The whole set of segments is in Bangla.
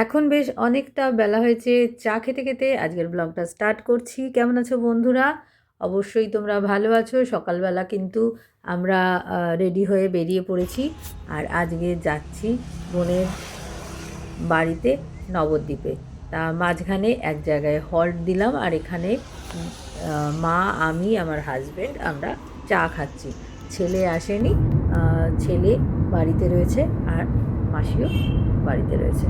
এখন বেশ অনেকটা বেলা হয়েছে, চা খেতে খেতে আজকের ব্লগটা স্টার্ট করছি। কেমন আছো বন্ধুরা? অবশ্যই তোমরা ভালো আছো। সকালবেলা কিন্তু আমরা রেডি হয়ে বেরিয়ে পড়েছি। আর আজকে যাচ্ছি বোনের বাড়িতে নবদ্বীপে। তা মাঝখানে এক জায়গায় হল্ট দিলাম আর এখানে মা, আমি, আমার হাজব্যান্ড আমরা চা খাচ্ছি। ছেলে আসেনি ছেলে বাড়িতে রয়েছে আর মাসিও বাড়িতে রয়েছে।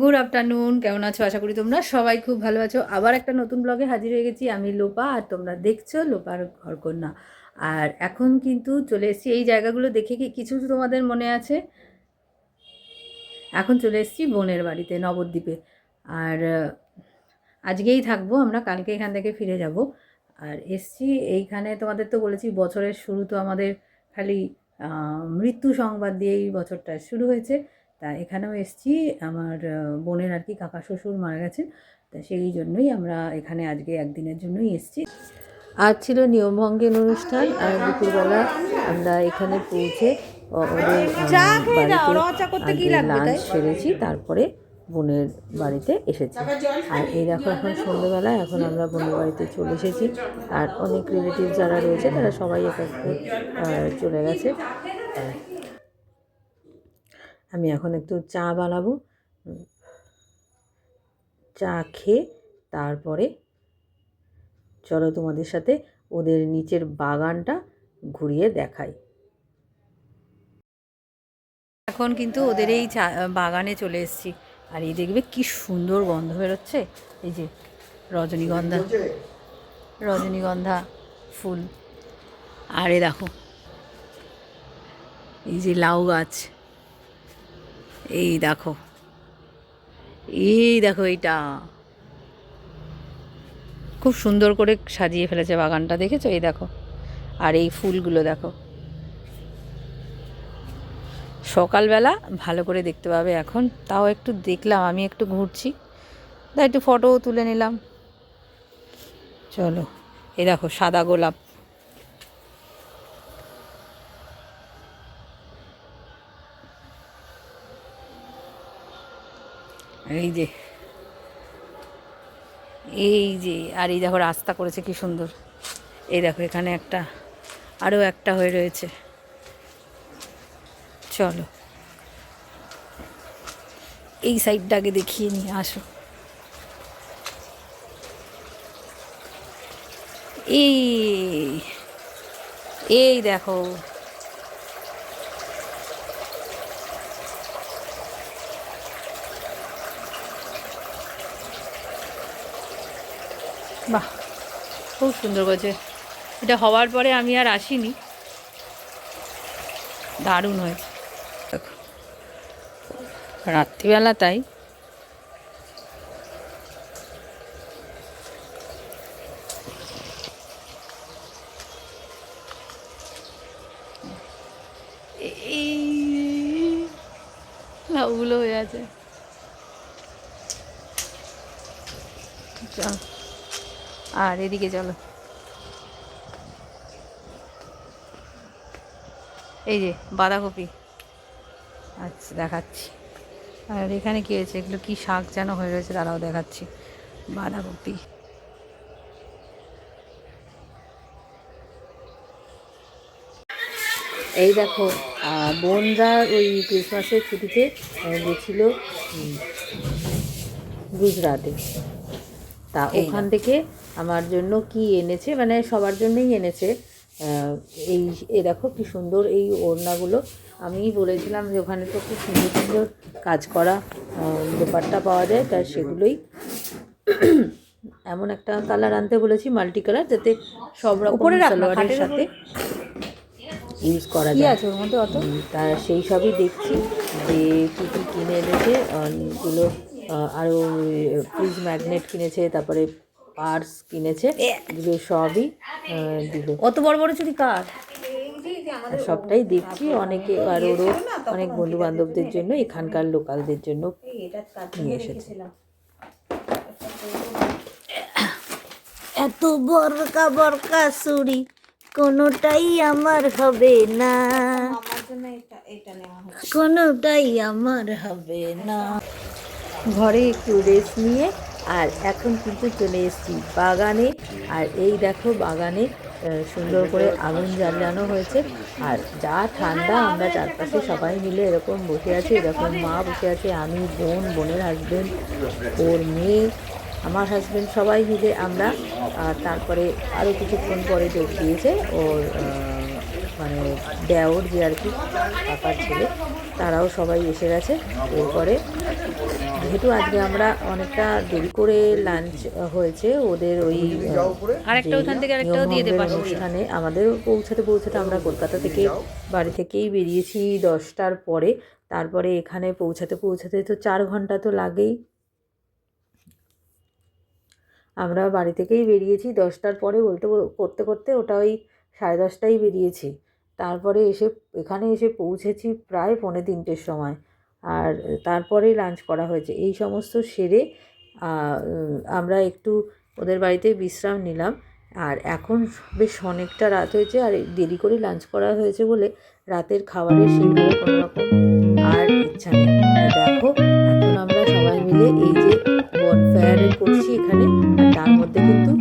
গুড আফটারনুন, কেমন আছো? আশা করি তোমরা সবাই খুব ভালো আছো। আবার একটা নতুন ব্লগে হাজির হয়ে গেছি। আমি লোপা, আর তোমরা দেখছ লোপার ঘরকন্যা। আর এখন কিন্তু চলে এসেছি এই জায়গাগুলো দেখে কি কিছু তোমাদের মনে আছে? এখন চলে এসেছি বোনের বাড়িতে, নবদ্বীপে। আর আজকেই থাকব আমরা, কালকে এখান থেকে ফিরে যাব। আর এসছি এইখানে, তোমাদের তো বলেছি বছরের শুরু তো আমাদের খালি মৃত্যু সংবাদ দিয়েই বছরটা শুরু হয়েছে। তা এখানেও এসছি। আমার বোনের আর কি কাকা শ্বশুর মারা গেছেন। তা সেই জন্যই আমরা এখানে আজকে একদিনের জন্যই এসছি। আজ ছিল নিয়মভঙ্গের অনুষ্ঠান আর দুপুরবেলা আমরা এখানে পৌঁছে লাঞ্চ সেরেছি তারপরে বোনের বাড়িতে এসেছি। আর এই দেখো এখন সন্ধ্যেবেলা এখন আমরা বোনের বাড়িতে চলে এসেছি। আর অনেক রিলেটিভ যারা রয়েছে তারা সবাই এখানে চলে গেছে। আমি এখন একটু চা বানাবো। চা খেয়ে তারপরে চলো তোমাদের সাথে ওদের নিচের বাগানটা ঘুরিয়ে দেখাই। এখন কিন্তু ওদের এই চা, বাগানে চলে এসেছি। আর এই দেখবে কি সুন্দর গন্ধ বেরোচ্ছে। এই যে রজনীগন্ধা রজনীগন্ধা ফুল। আরে দেখো, এই যে লাউ গাছ। এই দেখো। এই দেখো এইটা। খুব সুন্দর করে সাজিয়ে ফেলেছে বাগানটা, দেখেছ? এই দেখো। আর এই ফুলগুলো দেখো। সকালবেলা ভালো করে দেখতে পাবে এখন। তাও একটু দেখলাম, আমি একটু ঘুরছি। তা একটু ফটোও তুলে নিলাম। চলো, এই দেখো সাদা গোলাপ। এই যে এই যে, আর এই দেখো রাস্তা করেছে কি সুন্দর। এই দেখো এখানে একটা আরও একটা হয়ে রয়েছে। চলো, এই সাইডটাকে দেখিয়ে নিয়ে আসো। এই এই দেখো বাহ, খুব সুন্দর করেছে। এটা হওয়ার পরে আমি আর আসিনি। দারুণ হয়েছে। রাত্রিবেলা তাই। লাউগুলো হয়ে আছে। চল আর এদিকে চলো। এই যে, বাঁধাকপি। আচ্ছা দেখাচ্ছি। আর এখানে কী হয়েছে? এগুলো কি শাক যেন হয়ে রয়েছে? তারাও দেখাচ্ছি। বাঁধাকপি। এই দেখো বোনরা ওই ক্রিসমাসের ছুটিতে গেছিল গুজরাটে। তা ওখান থেকে আমার জন্য কি এনেছে? মানে সবার জন্যই এনেছে। এই এ দেখো কি সুন্দর এই ওড়নাগুলো। আমি বলেছিলাম যে ওখানে তো খুব সুন্দর সুন্দর কাজ করা দোপাট্টা পাওয়া যায় তার সেগুলোই এমন একটা কালার আনতে বলেছি মাল্টি কালার যাতে সব রকম সালোয়ারের সাথে ইউজ করা যায়। আছে ওর মধ্যে অত? তা সেই সবই দেখছি যে কী কী কিনে এনেছে অনেকগুলো আরও ফ্রিজ ম্যাগনেট কিনেছে তারপরে পার্স কিনেছে এগুলো সবই দিল। অত বড় বড় চুরি কার? সবটাই দেখছি অনেকে আর ওরও অনেক বন্ধু বান্ধবদের জন্য এখানকার লোকালদের জন্য নিয়ে এসেছে। এত বরকা বরকা চুরি কোনোটাই আমার হবে না। আমার কোনোটাই আমার হবে না। ঘরে একটু রেস্ট নিয়ে আর এখন কিন্তু চলে এসেছি বাগানে। আর এই দেখো বাগানে সুন্দর করে আগুন জ্বালানো হয়েছে। আর যা ঠান্ডা, আমরা চারপাশে সবাই মিলে এরকম বসে আছি, এরকম মা বসে আছে, আমি, বোন, বোনের হাজবেন্ড ওর মেয়ে, আমার হাজবেন্ড সবাই মিলে আমরা তারপরে আরও কিছুক্ষণ পরে যোগ দিয়েছে ওর মানে দেওর যে আর কি কাকার ছেলে তারাও সবাই এসে গেছে। এরপরে যেহেতু আজকে আমরা অনেকটা দেরি করে লাঞ্চ হয়েছে ওদের ওই আরেকটা ওখান থেকে আরেকটাও দিয়ে দে পাশে। অনুষ্ঠানে আমাদের পৌঁছাতে পৌঁছাতে আমরা কলকাতা থেকে বাড়ি থেকেই বেরিয়েছি দশটার পরে। তারপরে এখানে পৌঁছাতে পৌঁছাতে তো চার ঘণ্টা তো লাগেই। আমরা বাড়ি থেকেই বেরিয়েছি দশটার পরে বলতে করতে করতে ওটা ওই সাড়ে দশটায় বেরিয়েছি। তারপরে এসে, এখানে এসে পৌঁছেছি প্রায় পৌনে তিনটের সময়। আর তারপরেই লাঞ্চ করা হয়েছে। এই সমস্ত সেরে আমরা একটু ওদের বাড়িতে বিশ্রাম নিলাম। আর এখন বেশ অনেকটা রাত হয়েছে আর দেরি করে লাঞ্চ করা হয়েছে বলে রাতের খাবারের সেইভাবে কোনো রকম আর ইচ্ছা নেই। দেখো, এখন আমরা সবাই মিলে এই যে বনফায়ার করছি এখানে। তার মধ্যে কিন্তু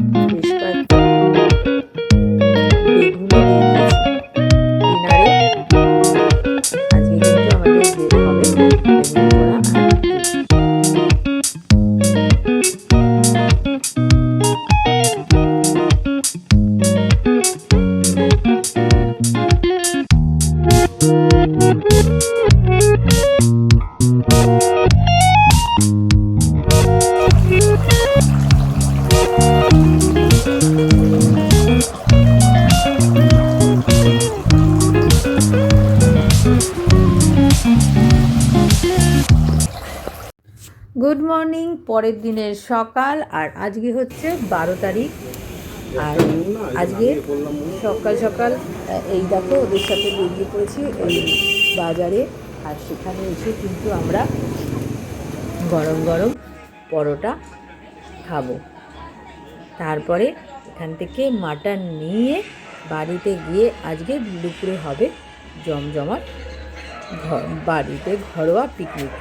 পরের দিনের সকাল, আর আজকে হচ্ছে বারো তারিখ। আর আজকে সকাল সকাল এই দেখো ওদের সাথে বেরিয়ে পড়েছি এই বাজারে, আর সেখানে এসে কিন্তু আমরা গরম গরম পরোটা খাব। তারপরে এখান থেকে মাটন নিয়ে বাড়িতে গিয়ে আজকে দুপুরে হবে জমজমাট বাড়িতে ঘরোয়া পিকনিক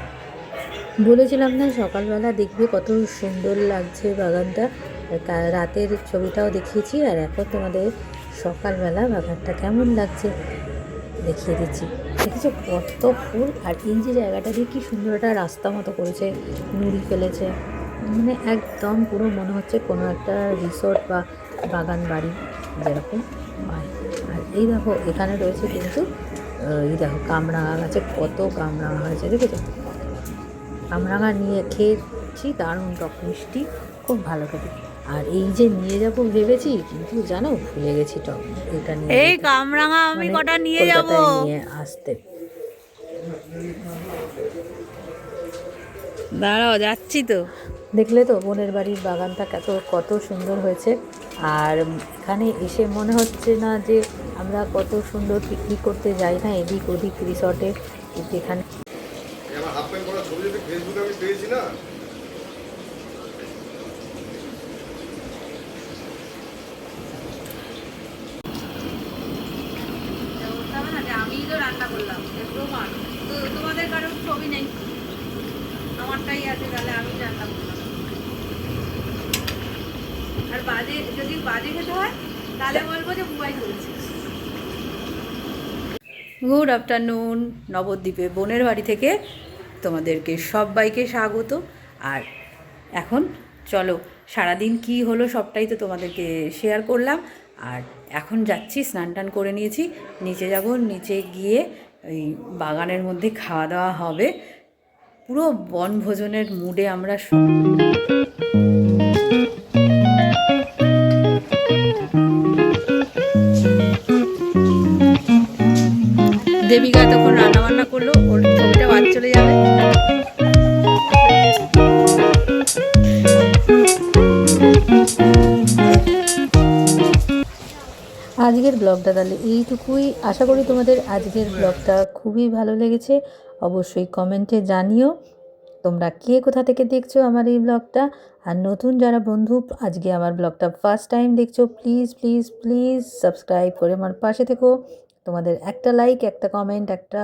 বলেছিলাম না, সকালবেলা দেখবে কত সুন্দর লাগছে বাগানটা। রাতের ছবিটাও দেখিয়েছি, আর এখন তোমাদের সকালবেলা বাগানটা কেমন লাগছে দেখিয়ে দিচ্ছি। দেখেছ কত ফুল, আর এই যে জায়গাটা দিয়ে কি সুন্দর একটা রাস্তা মতো করেছে, নুড়ি ফেলেছে। মানে একদম পুরো মনে হচ্ছে কোনো একটা রিসোর্ট বা বাগান বাড়ি যেরকম হয়। আর এই দেখো, এখানে রয়েছে কিন্তু এই দেখো কামরাঙা গাছে কত কামরাঙা হয়েছে, দেখেছ? কামরাঙা নিয়ে খেয়েছি দারুণ টক মিষ্টি খুব ভালো খেতে। আর এই যে নিয়ে যাব ভেবেছি কিন্তু জানো ভুলে গেছি টক এটা নিয়ে এই কামরাঙা আমি মানে কটা নিয়ে যাব? নিয়ে আসতে। দাঁড়াও যাচ্ছি তো। দেখলে তো বোনের বাড়ির বাগানটা কত কত সুন্দর হয়েছে। আর এখানে এসে মনে হচ্ছে না যে আমরা কত সুন্দর পিকনিক করতে যাই না এদিক ওদিক রিসর্টে যেখানে হাফ করা ছবি যদি ফেসবুকে আমি পেয়েছি না? আছে তাহলে আমি রান্না করলাম আর যদি বাজে খেতে হয় তাহলে বলব যে গুড আফটারনুন নবদ্বীপে, বোনের বাড়ি থেকে তোমাদেরকে সবাইকে স্বাগত। আর এখন চলো, সারাদিন কি হলো সবটাই তো তোমাদেরকে শেয়ার করলাম। আর এখন যাচ্ছি, স্নান টান করে নিয়েছি। নিচে যাব, নিচে গিয়ে ওই বাগানের মধ্যে খাওয়া দাওয়া হবে। পুরো বনভোজনের মুডে আমরা দেবিকা তখন রান্না বান্না করল, ওর ছবিটা চলে যাবে। আজকের ব্লগটা তাহলে এইটুকুই। আশা করি তোমাদের আজকের ব্লগটা খুবই ভালো লেগেছে। অবশ্যই কমেন্টে জানিও তোমরা কে কোথা থেকে দেখছ আমার এই ব্লগটা। আর নতুন যারা বন্ধু, আজকে আমার ব্লগটা ফার্স্ট টাইম দেখছ প্লিজ প্লিজ প্লিজ সাবস্ক্রাইব করে আমার পাশে থেকো। তোমাদের একটা লাইক একটা কমেন্ট একটা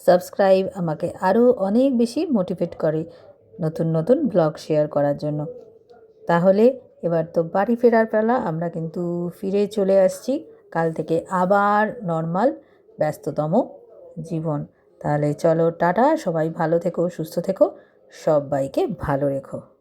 সাবস্ক্রাইব আমাকে আরও অনেক বেশি মোটিভেট করে নতুন নতুন ব্লগ শেয়ার করার জন্য। তাহলে এবার তো বাড়ি ফেরার পেলা, আমরা কিন্তু ফিরে চলে আসছি কাল থেকে আবার নর্মাল ব্যস্ততম জীবন। তাহলে চলো টাটা, সবাই ভালো থেকো, সুস্থ থেকো, সবাইকে ভালো রেখো।